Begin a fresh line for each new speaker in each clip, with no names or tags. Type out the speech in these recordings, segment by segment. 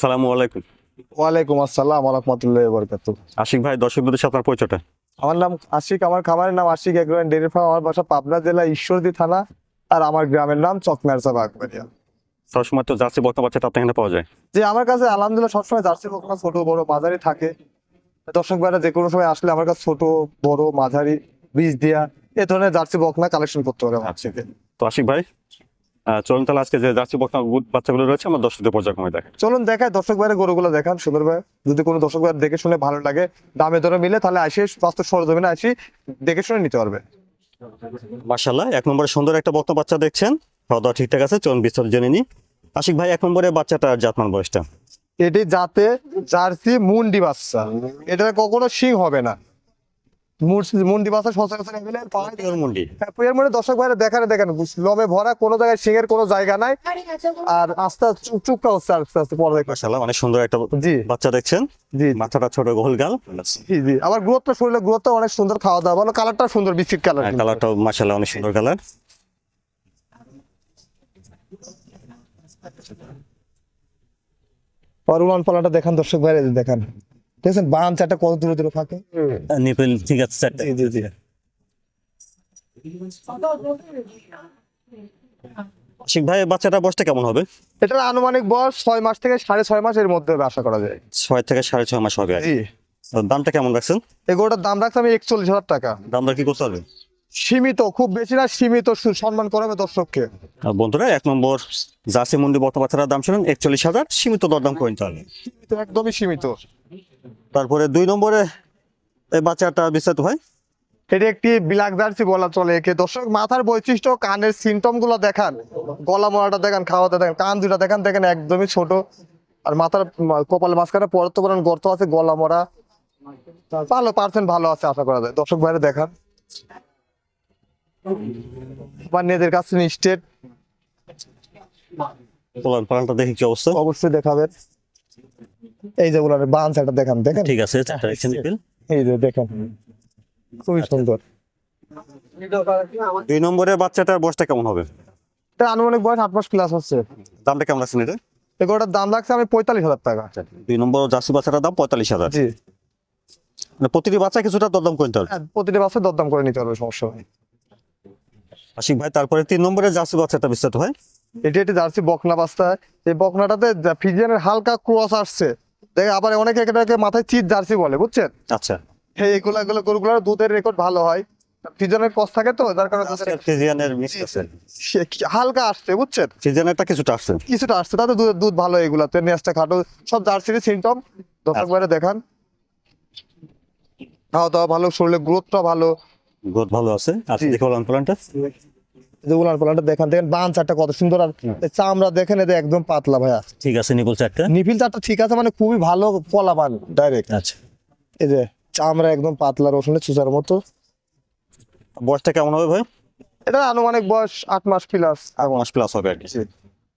আসসালামু আলাইকুম।
ওয়ালাইকুম আসসালাম রহমতুল্লাহ বরকাত
আশিক ভাই দর্শকদের সাথে আপনার পরিচয়টা?
আমার নাম আশিক আমার খামারের নাম আশিক এগ্রোয়ান ডেয়ারি ফার্ম আমার বাসা পাবনা জেলা ঈশ্বরদী থানা আর আমার গ্রামের নাম চকমেরসা বাগবাড়িয়া।
সবসময় তো জার্সি বক্তা বাচ্চাটা আপনার এখানে পাওয়া যায়।
যে আমার কাছে আলহামদুলিল্লাহ সবসময় জার্সি বকনা ছোট বড় মাঝারি থাকে। দর্শক ভাইরা যে কোনো সময় আসলে আমার কাছে ছোট বড় মাঝারি বীজ দেয়া এ ধরনের জার্সি বকনা কালেকশন করতে পারে আমার থেকে
তো আশিক ভাই চলুন তাহলে আজকে যে জার্সি বাচ্চাগুলো রয়েছে আমার দর্শকদের পর্যায়ক্রমে দেখেন
চলুন দেখায় দর্শক ভাইয়ের গরুগুলো দেখান সুন্দর ভাই। যদি কোনো দর্শক ভাই দেখে শুনে ভালো লাগে দামে দরে মিলে তাহলে আসে বাস্তব সরজমিনে আসি দেখে শুনে নিতে পারবে।
মার্শাল্লাহ এক নম্বরে সুন্দর একটা বক্তা বাচ্চা দেখছেন। খাওয়া দাওয়া ঠিকঠাক আছে চলুন বিস্তারিত জেনে নিই। আশিক ভাই এক নম্বরে বাচ্চাটার জাতমান বয়সটা?
এটি জাতে জার্সি মুন্ডি বাচ্চা। এটা কখনো শিং হবে না। মুন্ডি বাচ্চা সচরাচর পাওয়া যায়।
মুন্ডি
হ্যাঁ, দর্শক ভাইরা দেখানে দেখেন লমে ভরা কোনো জায়গায় কোনো জায়গা নাই। আর আস্তে চুপকা হচ্ছে আস্তে আস্তে পরে।
অনেক সুন্দর একটা
জি।
বাচ্চা দেখছেন।
জি
মাথাটা ছোট গোল গাল।
জি জি। আবার গ্রোথটা শরীরে গ্রোথটা অনেক সুন্দর খাওয়া দাওয়া ভালো। কালারটা সুন্দর বিস্কিট কালার।
কালারটাও মার্শাল্লাহ অনেক সুন্দর কালার।
আর উলান পালাটা দেখান দর্শক ভাইরা দেখান। দেখছেন বান চারটা কত দূরে দূরে
নিপেল ঠিক আছে চারটে।
জি জি জি।
আশিক ভাই বাচ্চাটা বয়সটা কেমন হবে?
এটার আনুমানিক বয়স ছয় মাস থেকে সাড়ে ছয় মাস মধ্যে আশা করা যায়।
ছয় থেকে সাড়ে ছয় মাস হবে।
জি।
দামটা কেমন রাখছেন?
দাম রাখছি আমি একচল্লিশ হাজার টাকা।
কি করতে হবে?
সীমিত খুব বেশি না সীমিত সম্মান করাবে দর্শককে।
আর বন্ধুরা এক নম্বর জার্সি মন্ডি বর্ত বাচ্চাটার দাম ছিলেন একচল্লিশ হাজার সীমিত দরদাম করে নিতে হবে।
সীমিত, একদমই সীমিত।
তারপরে দুই নম্বরে এই বাচ্চাটা বিস্তারিত ভাই।
এটি একটি ব্ল্যাক জার্সি বলা চলে একে। দর্শক মাথার বৈশিষ্ট্য কানের সিমটমগুলো দেখান। গলা মরাটা দেখান খাওয়াতে দেখেন কান দুটা দেখান দেখেন একদমই ছোট। আর মাথার কপাল মাঝখানে পরত পরান গর্ত আছে গলা মরা। ভালো পার্সেন্ট ভালো আছে আশা করা যায়। দর্শক বাইরে দেখান। বা নিজের কাছে স্টেট
পোলান পালানটা দেখি কি অবস্থা।
অবশ্যই দেখাবেন। এই যে ওনার বান সেটা দেখান দেখেন।
ঠিক আছে।
এই যে দেখেন। খুবই সুন্দর।
দুই নম্বরের বাচ্চাটার বয়সটা কেমন হবে?
এটা আনুমানিক বয়স আট মাস প্লাস হচ্ছে।
দামটা কেমন এটা
এগুলোটার দাম লাগছে আমি পঁয়তাল্লিশ হাজার টাকা।
দুই নম্বর জার্সি বাচ্চাটার দাম পঁয়তাল্লিশ হাজার।
জি।
মানে প্রতিটি বাচ্চা কিছুটা দরদাম করতে হবে।
হ্যাঁ, প্রতিটি দরদাম করে নিতে সমস্যা নেই।
আশিক ভাই তারপরে তিন নম্বরের জার্সি বাচ্চাটা বিস্তারিত হয়।
এটি একটি জার্সি বকনা বাস্তা এই বকনাটাতে ফিজিয়ানের হালকা ক্রস আসছে। দেখে আবার অনেকে এটাকে মাথায় চিট জার্সি বলে বুঝছেন?
আচ্ছা।
এই এগুলো এগুলো গরুগুলোর দুধের রেকর্ড ভালো হয়। ফিজিয়ানের ক্রস থাকে তো যার কারণে
ফিজিয়ানের মিক্স আছে।
হালকা আসছে বুঝছেন?
ফিজিয়ানেরটা কিছুটা আসছে।
কিছুটা আসছে তাতে দুধ ভালো এগুলাতে নেসটা খাটো। সব জার্সির সিমটম দর্শক বাইরে দেখান। খাওয়া দাওয়া ভালো শরীরের গ্রোথটা ভালো।
গ্রোথ ভালো আছে। আচ্ছা দেখো পালানটা
যে উলান পালানটা দেখান দেখেন বান চারটা কত সুন্দর আর চামড়া দেখেন একদম পাতলা ভাইয়া।
ঠিক আছে নিপল চারটা।
চারটা ঠিক আছে মানে খুবই ভালো কলা বান ডাইরেক্ট
আচ্ছা।
এই যে চামড়া একদম পাতলা রসুনের চুচার মতো।
বয়সটা কেমন হবে ভাই?
এটা আনুমানিক বয়স আট মাস প্লাস
এক মাস প্লাস হবে আর কি।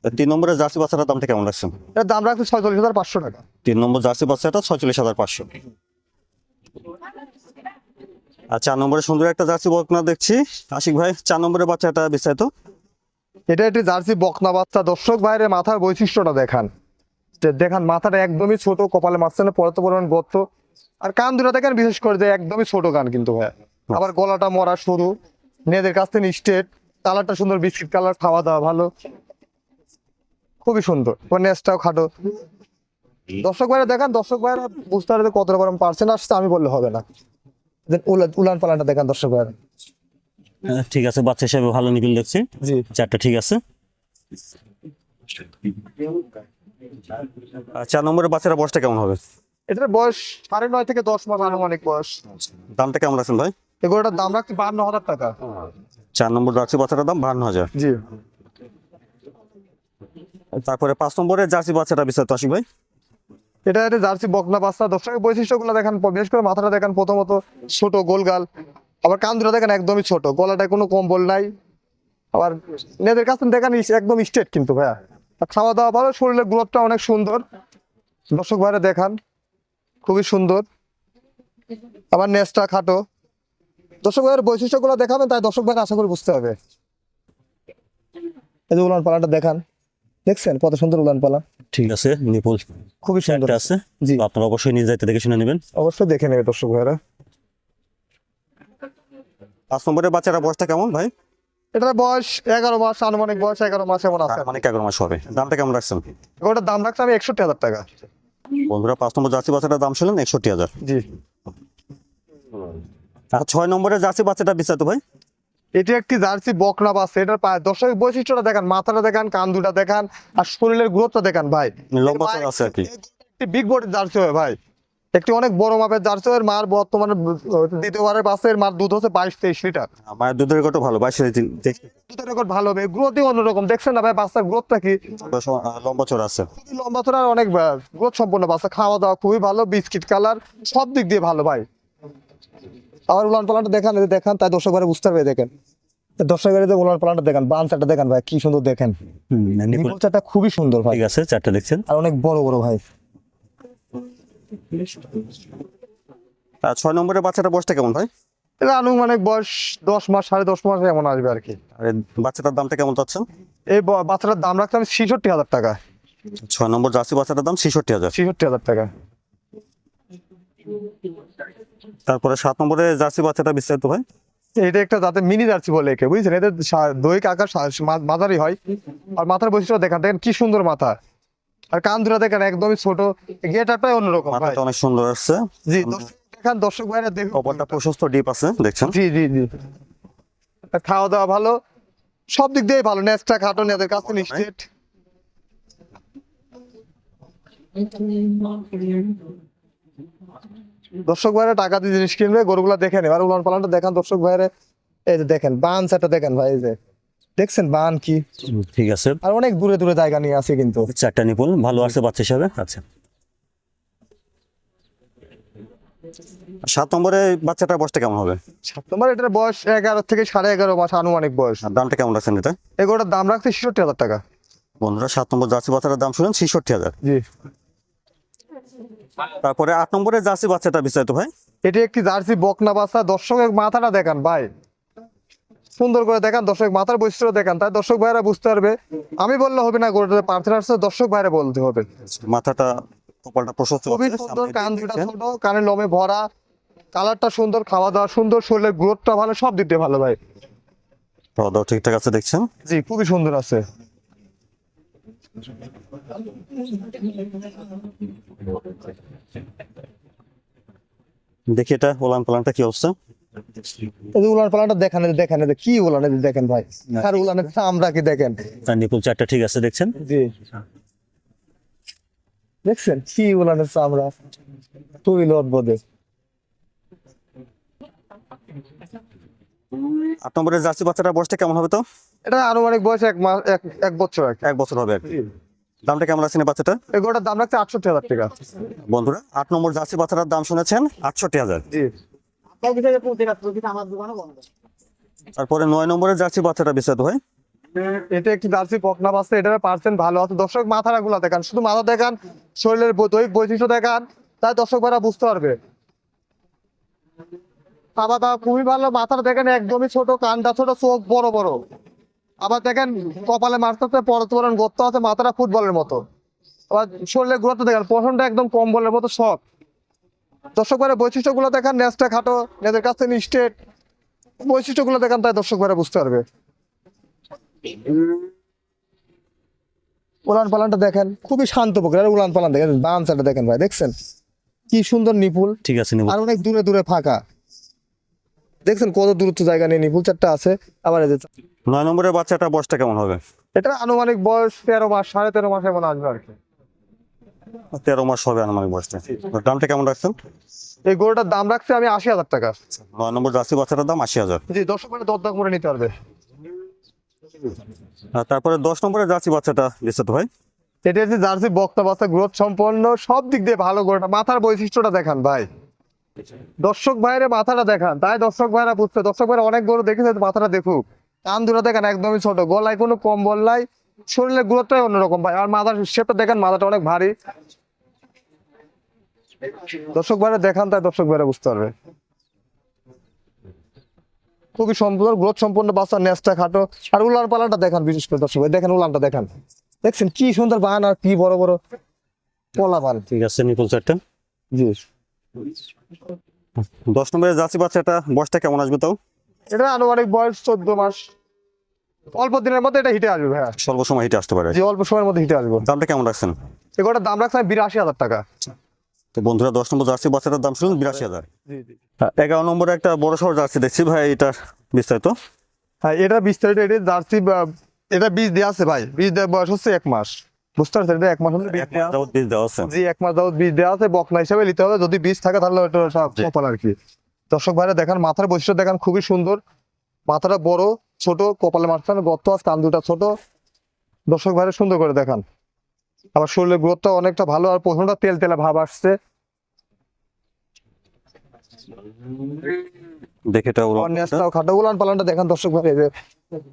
তিন নম্বরের জার্সি বাচ্চাটার দামটা কেমন রাখছেন?
এটার দাম রাখছে ছয়চল্লিশ হাজার পাঁচশো টাকা।
তিন নম্বর জার্সি বাচ্চাটা ছয়চল্লিশ হাজার পাঁচশো। আর চার নম্বরে সুন্দর একটা জার্সি বকনা দেখছি। আশিক ভাই চার নম্বরের বাচ্চাটা বিস্তারিত।
এটা একটি জার্সি বকনা বাচ্চা। দর্শক বাইরে মাথার বৈশিষ্ট্যটা দেখান। দেখান মাথাটা একদমই ছোট কপালে মাঝখানে পরত পরিমাণ গর্ত। আর কান দুটো দেখেন বিশেষ করে যে একদমই ছোট কান কিন্তু ভাইয়া আবার গলাটা মরা সরু মেয়েদের কাছ থেকে স্টেট কালারটা সুন্দর বিস্কিট কালার খাওয়া দাওয়া ভালো। খুবই সুন্দর নেসটাও খাটো। দর্শক ভাইরা দেখান দর্শক ভাইরা বুঝতে পারে কত রকম পার্সেন্ট আসছে আমি বললে হবে না। উলান- পালানটা দেখান দর্শক
হ্যাঁ, ঠিক আছে বাচ্চা হিসাবে ভালো নিবিল দেখছি।
জি।
চারটা ঠিক আছে। চার নম্বরের বাচ্চাটা বয়সটা কেমন হবে?
এটার বয়স সাড়ে নয় থেকে দশ মাস আনুমানিক বয়স।
দামটা কেমন রাখছেন ভাই?
এগুলোটার দাম রাখছি বান্ন হাজার টাকা।
চার নম্বর জার্সি বাচ্চাটার দাম বাহান্ন হাজার।
জি।
তারপরে পাঁচ নম্বরের জার্সি বাচ্চাটা বিস্তারিত আশিক ভাই।
এটা একটা জার্সি বকনা বাচ্চা, দর্শকের বৈশিষ্ট্যগুলো দেখেন, বিশেষ করে মাথাটা দেখেন প্রথমত ছোট গোলগাল, আবার কান দেখেন একদমই ছোট, গলাটায় কোনো কম্বল নাই। আবার নেদের কাছে দেখেন একদম স্ট্রেট কিন্তু ভাইয়া। খাওয়া দাওয়া ভালো, শরীরের গ্রোথটা অনেক সুন্দর। দর্শক ভাইরা দেখান, খুবই সুন্দর। আবার নেসটা খাটো। দর্শক ভাইয়ের বৈশিষ্ট্যগুলো দেখাবেন, তাই দর্শক ভাইরা আশা করি বুঝতে হবে এই যে উলান পালাটা দেখান। দেখছেন? কত সুন্দর উলান পালা।
ঠিক আছে নিপুল
খুবই সুন্দর।
আছে।
জি।
আপনারা অবশ্যই নিজ দায়িত্বে দেখে শুনে নেবেন।
অবশ্যই দেখে নেবে দর্শক ভাইরা।
পাঁচ নম্বরের বাচ্চারা বয়সটা কেমন ভাই?
এটার বয়স এগারো মাস আনুমানিক বয়স এগারো মাস এমন আছে।
মানে এগারো মাস হবে। দামটা কেমন রাখছেন?
ওটার দাম রাখছে আমি একষট্টি হাজার টাকা।
বন্ধুরা পাঁচ নম্বর জার্সি বাচ্চাটার দাম শুনলেন একষট্টি হাজার।
জি।
আর ছয় নম্বরের জার্সি বাচ্চাটা বিস্তারিত ভাই?
এটি একটি জার্সি বকনা বাস এটার পায়ে দর্শকের বৈশিষ্ট্যটা দেখান মাথাটা দেখান কান দুটা দেখান আর শরীরের গ্রোথটা দেখান ভাই।
আছে আর কি।
একটি বিগ বডির জার্সি হয় ভাই। একটি অনেক বড় মাপের জার্সি হয় মার বর্তমানে দ্বিতীয়বারের বাসের মার দুধ হচ্ছে বাইশ তেইশ লিটার।
মায়ের দুধের রেকর্ডও ভালো বাইশ
দুধের রেকর্ড ভালো হবে গ্রোথই অন্যরকম। দেখছেন না ভাই বাচ্চার গ্রোথটা কি?
লম্বা চড়া আছে।
লম্বা আর অনেক গ্রোথ সম্পন্ন বাচ্চা খাওয়া দাওয়া খুবই ভালো বিস্কিট কালার সব দিক দিয়ে ভালো ভাই। আবার উলান পালানটা দেখান দেখান তাই দর্শক বারে বুঝতে পারবে দেখেন। দর্শক যে উলান পালানটা দেখান দেখান ভাই কি সুন্দর দেখেন।
নিপুল
নিপুলচাটা খুবই সুন্দর ভাই।
ঠিক আছে চারটা দেখছেন?
আর অনেক বড় বড় ভাই।
আর ছয় নম্বরের বয়সটা কেমন ভাই?
এটা আনুমানিক বয়স দশ মাস সাড়ে দশ মাস এমন আসবে আর কি।
আর বাচ্চাটার দামটা কেমন চাচ্ছেন?
এই বাচ্চাটার দাম রাখতে আমি ছিষট্টি হাজার টাকা।
ছয় নম্বর জার্সি বাচ্চাটার দাম ছেষট্টি হাজার।
ছিষট্টি হাজার টাকা।
তারপরে সাত নম্বরে জার্সি বাচ্চাটা বিস্তারিত ভাই?
এটা একটা যাতে মিনি জার্সি বলে একে বুঝছেন? এদের দৈহিক আকার মাঝারি হয়। আর মাথার বৈশিষ্ট্য দেখান দেখেন কি সুন্দর মাথা। আর কান দুটা দেখেন একদমই ছোট। গেটারটাই অন্যরকম ভাই।
মাথাটা অনেক সুন্দর আসছে।
জি দর্শক দেখান দর্শক ভাইরা দেখুন।
কপালটা প্রশস্ত ডিপ আছে দেখছেন?
জি জি জি। খাওয়া দাওয়া ভালো? সব দিক দিয়ে ভালো নেক্সটটা খাটন এদের কাছে নিশ্চিত। দর্শক ভাইরা টাকা দিয়ে জিনিস কিনবে গরুগুলা দেখে নেবে আর উলান পালানটা দেখান দর্শক ভাইরা। এই যে দেখেন বান সেটা দেখেন ভাই এই যে। দেখছেন বান কি?
ঠিক আছে।
আর অনেক দূরে দূরে জায়গা নিয়ে আছে কিন্তু।
চারটা নিপুল ভালো আছে বাচ্চা হিসাবে? আচ্ছা। সাত নম্বরে বাচ্চাটার বয়সটা কেমন হবে?
সাত নম্বর এটার বয়স এগারো থেকে সাড়ে এগারো মাস আনুমানিক বয়স।
দামটা কেমন রাখছেন এটা?
এগুলোটার দাম রাখছে ছেষট্টি হাজার টাকা।
বন্ধুরা সাত নম্বর জার্সি বাচ্চাটার দাম শুনেন ছেষট্টি হাজার।
জি।
তারপরে আট নম্বরে জার্সি বাচ্চাটা বিস্তারিত ভাই।
এটি একটি জার্সি বকনা বাচ্চা। দর্শকের মাথাটা দেখান ভাই। সুন্দর করে দেখান। দর্শক মাথার বৈশিষ্ট্য দেখান। তাই দর্শক ভাইরা বুঝতে পারবে। আমি বললে হবে না গরুটা পার্থের আসছে দর্শক ভাইরা বলতে হবে।
মাথাটা কপালটা প্রশস্ত
খুবই সুন্দর কান দুটা ছোট কানের লমে ভরা কালারটা সুন্দর খাওয়া দাওয়া সুন্দর শরীরের গ্রোথটা ভালো সব দিক দিয়ে ভালো ভাই।
খাওয়া দাওয়া ঠিকঠাক আছে দেখছেন?
জি খুবই সুন্দর আছে।
দেখি এটা ওলান পালানটা কি অবস্থা?
এই যে উলান পালানটা দেখেন দেখেন কি উলান দেখেন ভাই। আর উলানের আমরা কি দেখেন?
তার নিপুল চারটা ঠিক আছে দেখছেন?
জি। দেখছেন কি উলানের চামড়া খুবই লদবদে
আট নম্বরের জার্সি বাচ্চাটার বয়সটা কেমন হবে তো?
এটা আনুমানিক বয়স এক মাস এক এক বছর
এক বছর হবে দামটা কেমন আছে বাচ্চাটা?
এই গরুটার দাম রাখছে আটষট্টি হাজার টাকা।
বন্ধুরা আট নম্বর জার্সি বাচ্চাটার দাম শুনেছেন আটষট্টি হাজার। তারপরে নয় নম্বরের জার্সি বাচ্চাটা বিস্তারিত হয়।
এটা একটি জার্সি বকনা বাচ্চা এটার পার্সেন্ট ভালো আছে। দর্শক মাথাটা গুলা দেখান শুধু মাথা দেখান শরীরের দৈহিক বৈশিষ্ট্য দেখান তাই দর্শক ভাইরা বুঝতে পারবে। দাওয়া খুবই ভালো মাথাটা দেখেন একদমই ছোট কানটা ছোট চোখ বড় বড়। আবার দেখেন কপালে মারতে পরত পরন গর্ত আছে মাথাটা ফুটবলের মতো। আবার শরীরের গুরুত্ব দেখেন পশনটা একদম কম্বলের মতো সব দর্শক ভাইরা বৈশিষ্ট্যগুলো দেখান নেজটা খাটো নেজের কাছে স্টেট বৈশিষ্ট্যগুলো দেখান তাই দর্শক ভাইরা বুঝতে পারবে। উলান পালানটা দেখেন খুবই শান্ত প্রকৃতির। উলান পালান দেখেন বাঞ্চাটা দেখেন ভাই দেখছেন? কি সুন্দর নিপুল।
ঠিক আছে নিপুল।
আর অনেক দূরে দূরে ফাঁকা। দেখছেন কত দূরত্ব জায়গা নিয়ে নিপুল চারটা আছে। আবার
নয় নম্বরের বাচ্চাটা বয়সটা কেমন হবে?
এটা আনুমানিক বয়স তেরো মাস সাড়ে তেরো মাস এমন আসবে আর কি।
তেরো মাস হবে আনুমানিক বয়সটা। দামটা কেমন রাখছেন?
এই গরুটার দাম রাখছে আমি আশি হাজার টাকা।
নয় নম্বর জার্সি বাচ্চাটার দাম আশি হাজার।
জি দর্শক মানে দরদাম করে নিতে পারবে।
আর তারপরে দশ নম্বরের জার্সি বাচ্চাটা বিস্তারিত হয়
এটা হচ্ছে জার্সি বক্তা বাচ্চা গ্রোথ সম্পন্ন সব দিক দিয়ে ভালো গরুটা। মাথার বৈশিষ্ট্যটা দেখান ভাই। দর্শক ভাইরে মাথাটা দেখান। তাই দর্শক ভাইরা বুঝছে দর্শক ভাইরা অনেক গরু দেখেছে মাথাটা দেখুক। কান দুটো দেখেন একদমই ছোট গলায় কোনো কম্বল নাই শরীরের গ্রোথটাই অন্যরকম ভাই। আর মাথার শেপটা দেখেন মাথাটা অনেক ভারী। দর্শক ভাইরা দেখান তাই দর্শক ভাইরা বুঝতে পারবে। খুবই সম্পূর্ণ গ্রোথ সম্পূর্ণ বাচ্চা নেসটা খাটো। আর উলান পালানটা দেখান বিশেষ করে দর্শক ভাই দেখেন উলানটা দেখান। দেখছেন কি সুন্দর বান আর কি বড় বড় কলা বান।
ঠিক আছে নিপুল চারটা
জি।
দশ নম্বরের জার্সি বাচ্চাটা বয়সটা কেমন আসবে তাও?
এটা আনুমানিক বয়স চোদ্দ মাস। অল্প দিনের মধ্যে এটা হিটে আসবে ভাইয়া।
স্বল্প সময় হিটে আসতে পারে।
যে অল্প সময়ের মধ্যে হিটে আসবে।
দামটা কেমন রাখছেন?
এগুলোর দাম রাখছে বিরাশি হাজার টাকা।
তো বন্ধুরা দশ নম্বর জার্সি বাচ্চাটার দাম শুনুন বিরাশি হাজার।
জি
এগারো নম্বরে একটা বড় সড় জার্সি দেখছি ভাই এটার বিস্তারিত।
হ্যাঁ এটা বিস্তারিত এটা জার্সি এটা বীজ দেওয়া আছে ভাই। বীজ দেওয়ার বয়স হচ্ছে এক মাস। বুঝতে পারছেন? এটা এক মাস হলে বীজ দেওয়া
আছে।
জি এক মাস যাবত বীজ দেওয়া আছে। বকনা হিসাবে নিতে হবে। যদি বীজ থাকে তাহলে ওটা সব আর কি। দর্শক ভাইরা দেখেন মাথার বৈশিষ্ট্য দেখান খুবই সুন্দর। মাথাটা বড় ছোট কপালে মাঝখানে গর্ত আছে কান দুটা ছোট। দর্শক ভাইরা সুন্দর করে দেখান। আবার শরীরের গ্রোথটা অনেকটা ভালো আর প্রথমটা তেল তেলে ভাব আসছে। দেখান দর্শক ভাই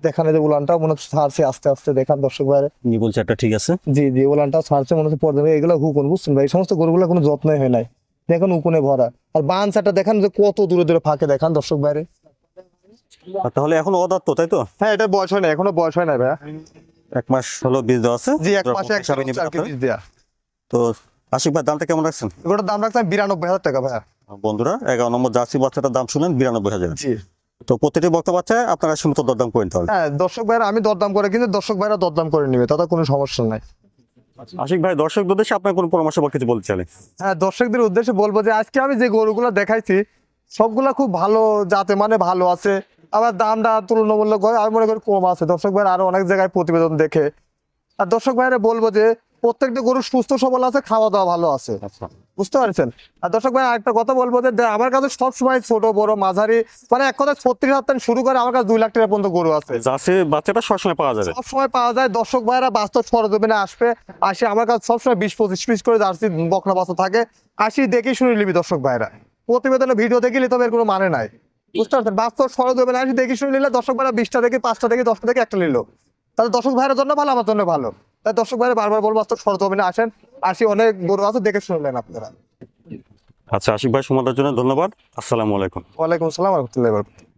দেখান যে উলানটা মনে হচ্ছে ছাড়ছে আস্তে আস্তে দেখান দর্শক ভাই
নিপুল চারটা ঠিক আছে।
জি জি উলানটা ছাড়ছে মনে হচ্ছে এগুলো হুকুন বুঝছেন ভাই? এই সমস্ত গরুগুলো কোনো যত্নই হয় নাই। দেখুন উকুনে ভরা। আর বানসাটা দেখান যে কত দূরে দূরে ফাঁকে দেখান দর্শক বাইরে।
তাহলে এখন অদাত্ত তাই তো?
হ্যাঁ এটা বয়স হয় না এখনও বয়স হয় না ভাইয়া।
এক মাস হলো বীজ দেওয়া আছে।
জি এক মাসে এক। বীজ দেয়া।
তো আশিক ভাই দামটা কেমন রাখছেন?
এগুলোর দাম রাখছেন বিরানব্বই হাজার টাকা ভাইয়া।
বন্ধুরা এগারো নম্বর জার্সি বাচ্চাটার দাম শুনেন বিরানব্বই হাজার।
জি।
তো প্রতিটি বক্তা বাচ্চায় আপনারা সীমিত দরদাম করেন তাহলে।
হ্যাঁ দর্শক ভাইরা আমি দরদাম করে কিন্তু দর্শক ভাইরা দরদাম করে নিবে তাতে কোনো সমস্যা নাই।
আশিক ভাই দর্শকদের উদ্দেশ্যে আপনার কোনো পরামর্শ বা কিছু বলতে চাইলেন
হ্যাঁ দর্শকদের উদ্দেশ্যে বলব যে আজকে আমি যে গরুগুলো দেখাইছি সবগুলা খুব ভালো জাতে মানে ভালো আছে। আবার দামটা তুলনামূলক হয় আমি মনে করি কম আছে। দর্শক ভাই আরও অনেক জায়গায় প্রতিবেদন দেখে। আর দর্শক ভাইরা বলব যে প্রত্যেকটা গরু সুস্থ সবল আছে খাওয়া দাওয়া ভালো আছে। বুঝতে পারছেন? আর দর্শক ভাই একটা কথা বলব যে আমার কাছে সবসময় ছোট বড় মাঝারি মানে এক কথা ছত্রিশ থেকে শুরু করে আমার কাছে দুই লাখ টাকা পর্যন্ত গরু আছে।
বাচ্চাটা সবসময় পাওয়া যাবে।
সব সময় পাওয়া যায়। দর্শক ভাইরা বাস্তব সরজমিনে আসবে আসে আমার কাছে সবসময় বিশ পঁচিশ পিস করে জার্সি বকনা বাচ্চা থাকে। আসি দেখে শুনে নিবি দর্শক ভাইরা। প্রতিবেদনে ভিডিও দেখে নিতে হবে এর কোনো মানে নাই। বুঝতে পারছেন? বাস্তব সরজমিনে আসি দেখে শুনে নিলে দর্শক ভাইরা বিশটা দেখে পাঁচটা দেখে দশটা দেখে একটা নিল। তাহলে দর্শক ভাইয়ের জন্য ভালো আমার জন্য ভালো। তাই দর্শক ভাই বারবার বলব বাস্তব সরজমিনে আসেন। আসি অনেক গরু আছে দেখে শুনলেন আপনারা।
আচ্ছা আশিক ভাই সময়ের জন্য ধন্যবাদ। আসসালামু আলাইকুম।
ওয়ালাইকুম আসসালাম রহমতুল্লাহ